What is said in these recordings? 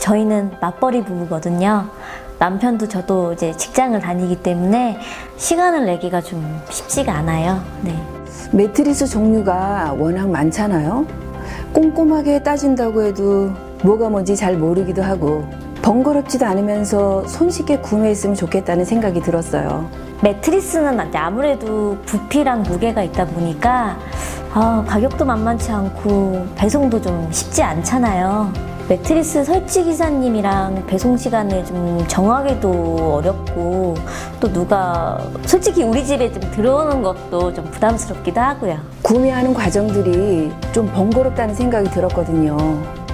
저희는 맞벌이 부부거든요. 남편도 저도 이제 직장을 다니기 때문에 시간을 내기가 좀 쉽지가 않아요. 네. 매트리스 종류가 워낙 많잖아요. 꼼꼼하게 따진다고 해도 뭐가 뭔지 잘 모르기도 하고 번거롭지도 않으면서 손쉽게 구매했으면 좋겠다는 생각이 들었어요. 매트리스는 이제 아무래도 부피랑 무게가 있다 보니까 아, 가격도 만만치 않고 배송도 좀 쉽지 않잖아요. 매트리스 설치 기사님이랑 배송 시간을 좀 정하기도 어렵고 또 누가 솔직히 우리 집에 좀 들어오는 것도 좀 부담스럽기도 하고요. 구매하는 과정들이 좀 번거롭다는 생각이 들었거든요.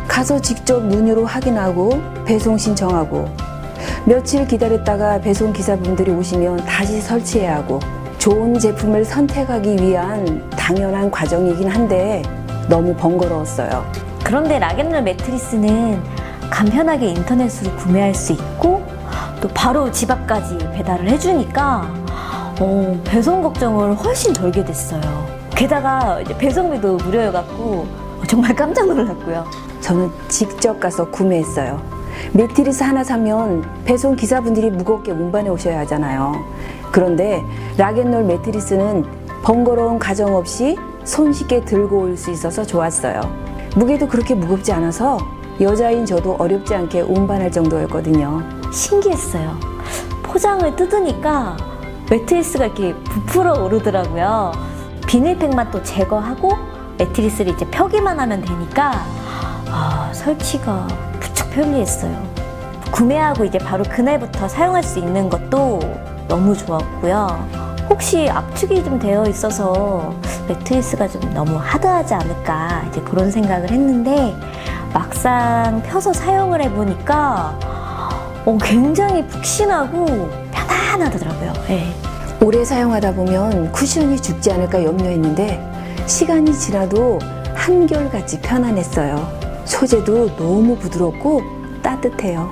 가서 직접 문의로 확인하고 배송 신청하고 며칠 기다렸다가 배송 기사분들이 오시면 다시 설치해야 하고 좋은 제품을 선택하기 위한 당연한 과정이긴 한데 너무 번거로웠어요. 그런데 락앤롤 매트리스는 간편하게 인터넷으로 구매할 수 있고 또 바로 집 앞까지 배달을 해주니까 어, 배송 걱정을 훨씬 덜게 됐어요. 게다가 배송비도 무료여갖고 정말 깜짝 놀랐고요. 저는 직접 가서 구매했어요. 매트리스 하나 사면 배송 기사분들이 무겁게 운반해 오셔야 하잖아요. 그런데 락앤롤 매트리스는 번거로운 과정 없이 손쉽게 들고 올 수 있어서 좋았어요. 무게도 그렇게 무겁지 않아서 여자인 저도 어렵지 않게 운반할 정도였거든요. 신기했어요. 포장을 뜯으니까 매트리스가 이렇게 부풀어 오르더라고요. 비닐팩만 또 제거하고 매트리스를 이제 펴기만 하면 되니까 아, 설치가 무척 편리했어요. 구매하고 이제 바로 그날부터 사용할 수 있는 것도 너무 좋았고요. 혹시 압축이 좀 되어 있어서 매트리스가 좀 너무 하드하지 않을까 이제 그런 생각을 했는데 막상 펴서 사용을 해보니까 어, 굉장히 푹신하고 편안하더라고요. 예. 오래 사용하다 보면 쿠션이 죽지 않을까 염려했는데 시간이 지나도 한결같이 편안했어요. 소재도 너무 부드럽고 따뜻해요.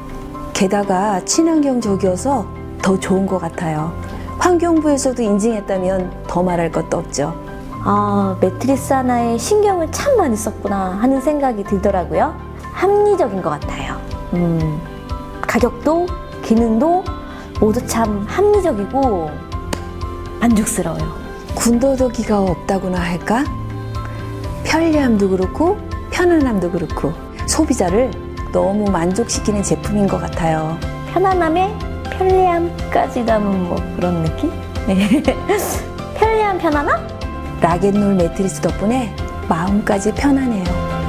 게다가 친환경적이어서 더 좋은 것 같아요. 환경부에서도 인증했다면 더 말할 것도 없죠. 아, 매트리스 하나에 신경을 참 많이 썼구나 하는 생각이 들더라고요. 합리적인 것 같아요. 음, 가격도, 기능도 모두 참 합리적이고 만족스러워요. 군더더기가 없다고나 할까? 편리함도 그렇고 편안함도 그렇고 소비자를 너무 만족시키는 제품인 것 같아요. 편안함에 편리함까지 담은 뭐 그런 느낌? 네. 편리함, 편안함? 락앤롤 매트리스 덕분에 마음까지 편하네요.